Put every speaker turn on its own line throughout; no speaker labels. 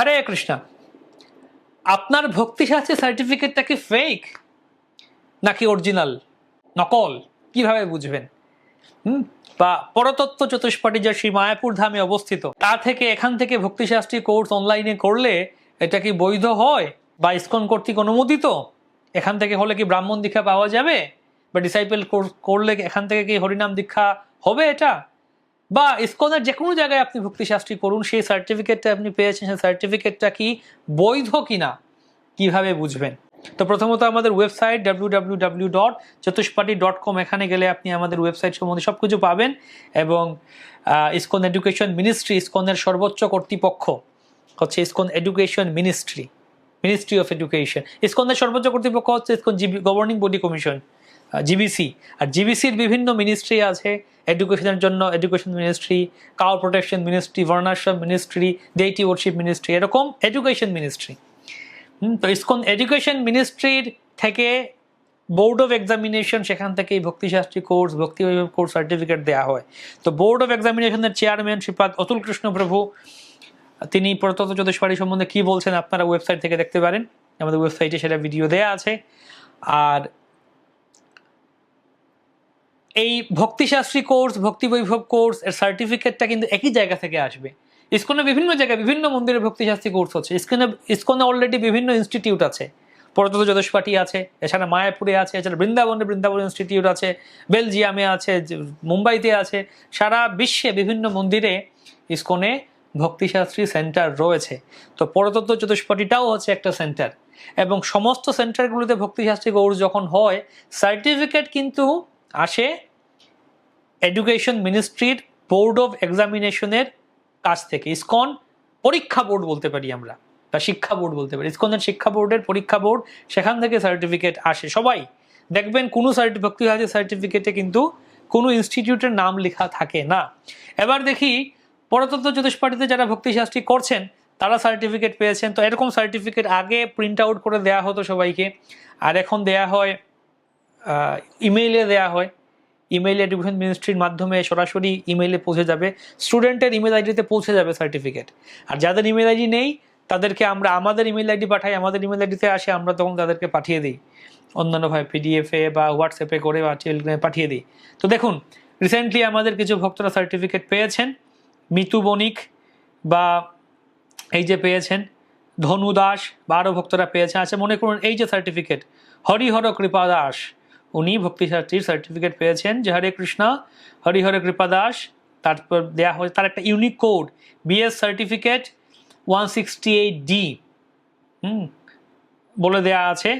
হরে কৃষ্ণা। আপনার ভক্তিশাস্ত্রী সার্টিফিকেটটা কি ফেক নাকি অরিজিনাল নকল? কীভাবে বুঝবেন? হুম? বা পরতত্ত্ব চতুষ্পাটি যা শ্রী মায়াপুর ধামে অবস্থিত, তা থেকে এখান থেকে ভক্তিশাস্ত্রী কোর্স অনলাইনে করলে এটা কি বৈধ হয়? বা ইসকন কর্তৃক অনুমোদিত? এখান থেকে হলে কি ব্রাহ্মণ দীক্ষা পাওয়া যাবে? বা ডিসাইপেল করলে এখান থেকে কি হরিনাম দীক্ষা হবে এটা? বা ইসকনের যে কোনো জায়গায় আপনি ভক্তিশাস্ত্রী করুন, সেই সার্টিফিকেটটা আপনি পেয়েছেন, সেই সার্টিফিকেটটা কি বৈধ কিনা কীভাবে বুঝবেন? তো প্রথমত আমাদের website W dot চতুষ্পাটি dot com এখানে গেলে আপনি আমাদের ওয়েবসাইট সম্বন্ধে সব কিছু পাবেন এবং ইসকন এডুকেশন মিনিস্ট্রি ইসকনের সর্বোচ্চ কর্তৃপক্ষ হচ্ছে ISKCON education ministry ministry of education ইসকনের সর্বোচ্চ কর্তৃপক্ষ হচ্ছে ISKCON governing body commission GBC আর জিবিসির বিভিন্ন মিনিস্ট্রি আছে। এডুকেশনের জন্য education ministry cow protection ministry বর্ণাশ্রম ministry deity worship ministry এরকম এডুকেশন মিনিস্ট্রি তো ইসকন এডুকেশন মিনিস্ট্রির থেকে বোর্ড অফ এক্সামিনেশন সেখান থেকে Bhaktishastri course Bhakti course certificate দেওয়া হয়। তো বোর্ড অফ এক্সামিনেশনের চেয়ারম্যান শ্রীপাদ অতুল কৃষ্ণ প্রভু, তিনি প্রতত্ত্ব চতুষ্পাড়ি সম্বন্ধে কি বলছেন আপনারা ওয়েবসাইট থেকে দেখতে পারেন। আমাদের ওয়েবসাইটে সেটা ভিডিও দেয়া আছে। আর এই ভক্তিশাস্ত্রী কোর্স ভক্তি বৈভব কোর্স এর সার্টিফিকেটটা কিন্তু একই জায়গা থেকে আসবে। ইস্কনে বিভিন্ন জায়গায় বিভিন্ন মন্দিরে ভক্তিশাস্ত্রী কোর্স হচ্ছে। ইসকনে ইসকনে অলরেডি বিভিন্ন ইনস্টিটিউট আছে। পরতত যদস্পাটি আছে, এছাড়া মায়াপুরে আছে, এছাড়া বৃন্দাবনে, বৃন্দাবন ইনস্টিটিউট আছে, বেলজিয়ামে আছে মুম্বাইতে আছে। সারা বিশ্বে বিভিন্ন মন্দিরে ইসকনে ভক্তিশাস্ত্রী সেন্টার রয়েছে। তো পরতত্ত্ব চতুষ্পটিটাও হচ্ছে একটা সেন্টার এবং সমস্ত সেন্টারগুলোতে ভক্তিশাস্ত্রী কোর্স যখন হয় সার্টিফিকেট কিন্তু আসে এডুকেশন মিনিস্ট্রির বোর্ড অফ এক্সামিনেশনের কাছ থেকে, ইসকন পরীক্ষা বোর্ড বলতে পারি আমরা, বা শিক্ষা বোর্ড বলতে পারি। ইসকনের শিক্ষা বোর্ডের পরীক্ষা বোর্ড, সেখান থেকে সার্টিফিকেট আসে। সবাই দেখবেন কোনো সার্টি ভক্তিহাজের সার্টিফিকেটে কিন্তু কোনো ইনস্টিটিউটের নাম লেখা থাকে না। এবার দেখি পরতত্ত্ব জ্যোতিষপাটিতে যারা ভক্তিশাস্ত্রী করছেন, তারা সার্টিফিকেট পেয়েছেন। তো এরকম সার্টিফিকেট আগে প্রিন্ট আউট করে দেয়া হতো সবাইকে। আর এখন দেয়া হয় ইমেইলে দেয়া হয়। ইমেইল এডুকেশন মিনিস্ট্রির মাধ্যমে সরাসরি ইমেইলে পৌঁছে যাবে। স্টুডেন্টের ইমেল আইডিতে পৌঁছে যাবে সার্টিফিকেট আর যাদের ইমেল আইডি নেই, তাদেরকে আমরা, আমাদের ইমেল আইডি পাঠাই, আমাদের ইমেল আইডিতে আসে, আমরা তখন তাদেরকে পাঠিয়ে দিই। অন্যান্যভাবে পিডিএফে বা হোয়াটসঅ্যাপে করে বা টেলিগ্রামে পাঠিয়ে দিই। তো দেখুন রিসেন্টলি আমাদের কিছু ভক্তরা সার্টিফিকেট পেয়েছেন। মিতু বণিক বা এই যে পেয়েছেন, ধনু দাস, বা আরও ভক্তরা পেয়েছেন। আচ্ছা মনে করুন, এই যে সার্টিফিকেট হরিহর কৃপা দাস। উনি ভক্তিশাস্ত্রীর সার্টিফিকেট পেয়েছেন, যে হরে কৃষ্ণ হরিহর কৃপা দাস। তারপর দেওয়া হয়েছে, তার একটা unique code BS certificate one sixty eight D hmm, বলে দেয়া আছে,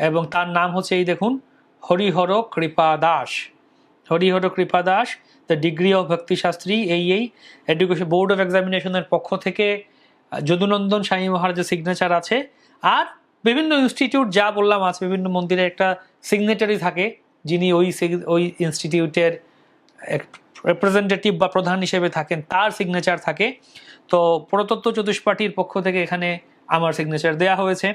এবং তার নাম হচ্ছে এই দেখুন Harihar Kripa Das. Harihar Kripa Das the degree of Bhaktishastri এই এই এডুকেশন বোর্ড অফ এক্সামিনেশনের পক্ষ থেকে, যদুনন্দন স্বামী মহারাজের সিগনেচার আছে। আর বিভিন্ন ইনস্টিটিউট যা বললাম আছে বিভিন্ন মন্দিরে একটা সিগনেচারি থাকে, যিনি ওই ওই ইনস্টিটিউটের রিপ্রেজেন্টেটিভ বা প্রধান হিসেবে থাকেন, তার সিগনেচার থাকে। তো পুরাতত্ত্ব চতুষ্পাঠীর পক্ষ থেকে এখানে আমার সিগনেচার দেয়া হয়েছে।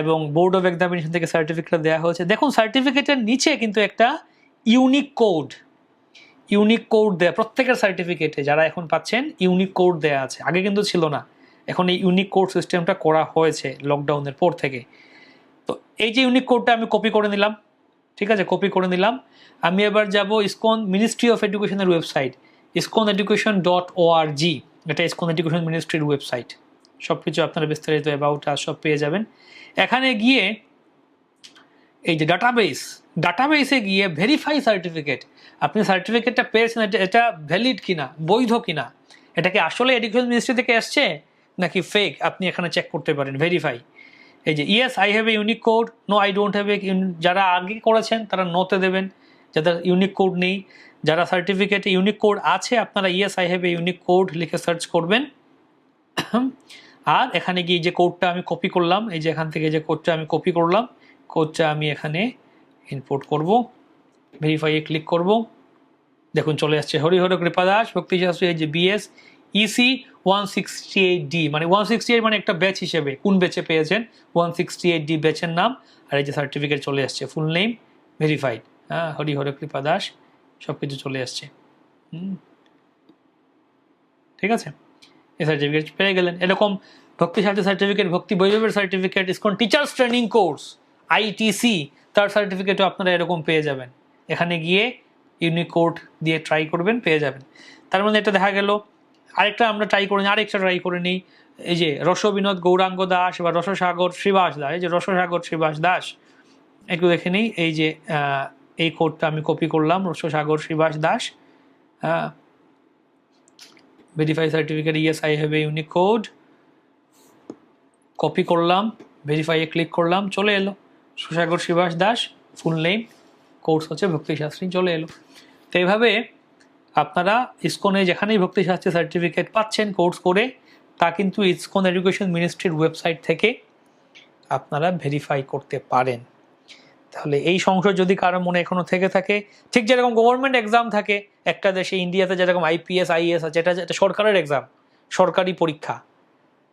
এবং বোর্ড অফ এক্সামিনেশন থেকে সার্টিফিকেট দেওয়া হয়েছে। দেখুন সার্টিফিকেটের নিচে কিন্তু একটা ইউনিক কোড ইউনিক কোড দেয়া, প্রত্যেকের সার্টিফিকেটে যারা এখন পাচ্ছেন ইউনিক কোড দেয়া আছে। আগে কিন্তু ছিল না। এখন এই ইউনিক কোড সিস্টেমটা করা হয়েছে লকডাউনের পর থেকে। তো এই যে ইউনিক কোডটা আমি কপি করে নিলাম, ঠিক আছে? কপি করে নিলাম। আমি এবার যাব ইসকন মিনিস্ট্রি অফ এডুকেশনের website ISKCON education dot O R G এটা ইসকন এডুকেশন মিনিস্ট্রির ওয়েবসাইট সব কিছু আপনারা বিস্তারিত অ্যাবাউট আর সব পেয়ে যাবেন। এখানে গিয়ে এই যে ডাটাবেস ডাটাবেসে গিয়ে ভেরিফাই সার্টিফিকেট আপনি সার্টিফিকেটটা পেয়েছেন, এটা ভ্যালিড কিনা, বৈধ কিনা? এটা কি আসলে এডুকেশন মিনিস্ট্রি থেকে আসছে নাকি ফেক আপনি এখানে চেক করতে পারেন ভেরিফাই এই যে yes I have a unique code no I don't have a যারা আগে করেছেন, তারা নোতে দেবেন। যাদের ইউনিক কোড নেই, যারা সার্টিফিকেটে ইউনিক কোড আছে, আপনারা yes I have a unique code লিখে সার্চ করবেন। আর এখানে গিয়ে যে কোডটা আমি কপি করলাম, এই যে এখান থেকে যে কোডটা আমি কপি করলাম কোডটা আমি এখানে ইনপুট করব ভেরিফাইয়ে ক্লিক করব। দেখুন, চলে আসছে। হরিহর কৃপাদাস ভক্তিশাস্ত্রী এই যে BS EC one sixty eight D মানে ওয়ান সিক্সটি এইট মানে একটা ব্যাচ হিসেবে। কোন ব্যাচে পেয়েছেন? ওয়ান সিক্সটি এইট ডি ব্যাচের নাম। আর এই যে সার্টিফিকেট চলে আসছে ফুল নেম ভেরিফাইড হ্যাঁ হরিহর কৃপা দাস সব কিছু চলে আসছে। ঠিক আছে? এই সার্টিফিকেট পেয়ে গেলেন। এরকম ভক্তি Sahitya certificate Bhakti বৈভবের certificate ISKCON teachers training course ITC তার সার্টিফিকেটও আপনারা এরকম পেয়ে যাবেন। এখানে গিয়ে ইউনিকোড দিয়ে ট্রাই করবেন, পেয়ে যাবেন। তার মধ্যে এটা দেখা গেল আরেকটা আমরা ট্রাই করে নিই, আরেকটা ট্রাই করে নিই। এই যে রসবিনোদ গৌরাঙ্গ দাস বা রসসাগর শ্রীবাস দাস, এই যে রসসাগর শ্রীবাস দাস। একটু দেখে নিই, এই যে এই কোডটা আমি কপি করলাম রসসাগর শ্রীবাস দাস। হ্যাঁ verify certificate yes I have a unique code copy করলাম ভেরিফাইয়ে ক্লিক করলাম, চলে এলো। Susagar Shibas Das full name course হচ্ছে ভক্তিশাস্ত্রী, চলে এলো। তো এইভাবে আপনারা ইসকনে যেখানেই ভক্তিশাস্ত্রী সার্টিফিকেট পাচ্ছেন কোর্স করে, তা কিন্তু ইসকন এডুকেশন মিনিস্ট্রির ওয়েবসাইট থেকে আপনারা ভেরিফাই করতে পারেন। তাহলে এই সংশয় যদি কারও মনে এখনও থেকে থাকে, ঠিক যেরকম গভর্নমেন্ট এক্সাম থাকে, একটা দেশে ইন্ডিয়াতে যেরকম আইপিএস আইএস আছে, এটা এটা সরকারের এক্সাম সরকারি পরীক্ষা।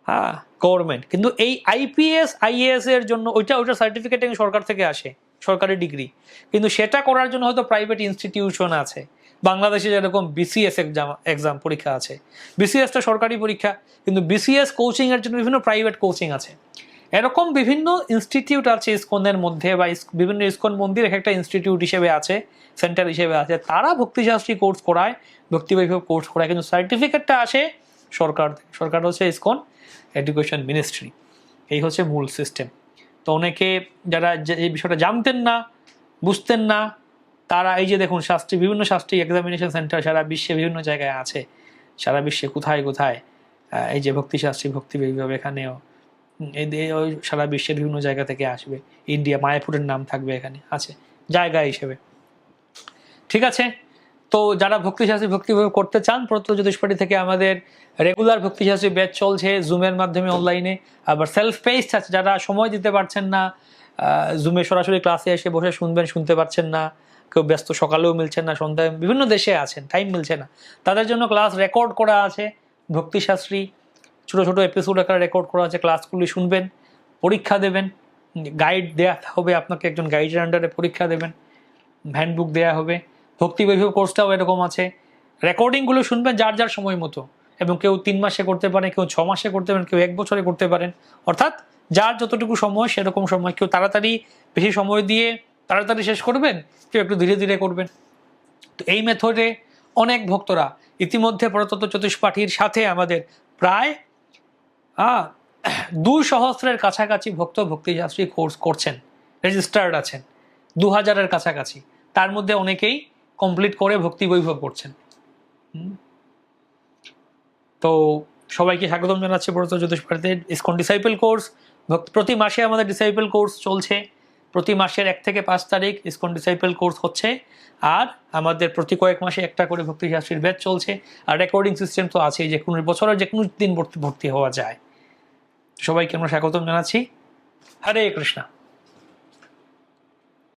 হ্যাঁ গভর্নমেন্ট কিন্তু এই আইপিএস আইএএস এর জন্য ওইটা ওইটা সার্টিফিকেট সরকার থেকে আসে, সরকারি ডিগ্রি কিন্তু সেটা করার জন্য হয়তো প্রাইভেট ইনস্টিটিউশন আছে। বাংলাদেশে যেরকম বিসিএস এক্সাম এক্সাম পরীক্ষা আছে। বিসিএসটা সরকারি পরীক্ষা, কিন্তু বিসিএস কোচিং এর জন্য বিভিন্ন প্রাইভেট কোচিং আছে। এরকম বিভিন্ন ইনস্টিটিউট আছে ইসকনের মধ্যে বা বিভিন্ন ইসকন মন্দির এক একটা ইনস্টিটিউট হিসেবে আছে সেন্টার হিসেবে আছে। তারা ভক্তিশাস্ত্রী কোর্স করায় ভক্তি বৈভব কোর্স করায়, কিন্তু সার্টিফিকেটটা আসে সরকার সরকার হচ্ছে ইসকন এডুকেশন মিনিস্ট্রি এই হচ্ছে মূল সিস্টেম তো অনেকে যারা এই বিষয়টা জানতেন না, বুঝতেন না তারা এই যে দেখুন শাস্ত্রী বিভিন্ন শাস্ত্রী এক্সামিনেশন সেন্টার সারা বিশ্বে বিভিন্ন জায়গায় আছে। সারা বিশ্বে কোথায় কোথায়? এই যে ভক্তিশাস্ত্রী ভক্তি বিভাগ এখানেও। এই সারা বিশ্বের বিভিন্ন জায়গা থেকে আসবে। ইন্ডিয়া, মায়াপুরের নাম থাকবে এখানে, আছে। জায়গা হিসেবে। ঠিক আছে? তো যারা ভক্তিশাস্ত্রী ভক্তি করতে চান প্রত্য জ্যোতিষপাটি থেকে আমাদের রেগুলার ভক্তিশাস্ত্রী ব্যাচ চলছে জুমের মাধ্যমে অনলাইনে আবার সেলফ পেস্ট আছে, যারা সময় দিতে পারছেন না জুমে সরাসরি ক্লাসে এসে বসে শুনবেন, শুনতে পারছেন না কেউ ব্যস্ত সকালেও মিলছেন না, সন্ধ্যায় বিভিন্ন দেশে আছেন টাইম মিলছে না। তাদের জন্য ক্লাস রেকর্ড করা আছে, ভক্তিশাস্ত্রী, ছোটো ছোটো এপিসোড আকারে রেকর্ড করা আছে ক্লাসগুলি শুনবেন, পরীক্ষা দেবেন গাইড দেওয়া হবে আপনাকে, একজন গাইডের আন্ডারে পরীক্ষা দেবেন হ্যান্ডবুক দেওয়া হবে, ভক্তি বৈভব কোর্সটাও এরকম আছে। রেকর্ডিংগুলো শুনবেন যার যার সময় মতো, এবং কেউ তিন মাসে করতে পারেন, কেউ ছ মাসে করতে পারেন, কেউ এক বছরে করতে পারেন। অর্থাৎ যার যতটুকু সময়, সেরকম সময়। কেউ তাড়াতাড়ি বেশি সময় দিয়ে তাড়াতাড়ি শেষ করবেন, কেউ একটু ধীরে ধীরে করবেন। তো এই মেথডে অনেক ভক্তরা ইতিমধ্যে পরতত্ত্ব চতুষ্পাঠীর সাথে আমাদের প্রায় দুই সহস্রের কাছাকাছি ভক্ত ভক্তিশাস্ত্রী কোর্স করছেন রেজিস্টার্ড আছেন, দু হাজারের কাছাকাছি। তার মধ্যে অনেকেই কমপ্লিট করে ভক্তি বৈভব করছেন। তো সবাইকে স্বাগতম জানাচ্ছি ব্রত জ্যোতিষপাঠিতে ইসকন ডিসাইপল কোর্স প্রতি মাসে আমাদের ডিসাইপল কোর্স চলছে। প্রতি মাসের এক থেকে পাঁচ তারিখ ইসকন ডিসাইপেল কোর্স হচ্ছে আর আমাদের প্রতি কয়েক মাসে একটা করে ভক্তি শাস্ত্রীর ব্যাচ চলছে আর রেকর্ডিং সিস্টেম তো আছেই যে কোনো বছরের যে কোনো দিন ভর্তি ভর্তি হওয়া যায়। সবাইকে আমরা স্বাগতম জানাচ্ছি। হরে কৃষ্ণা।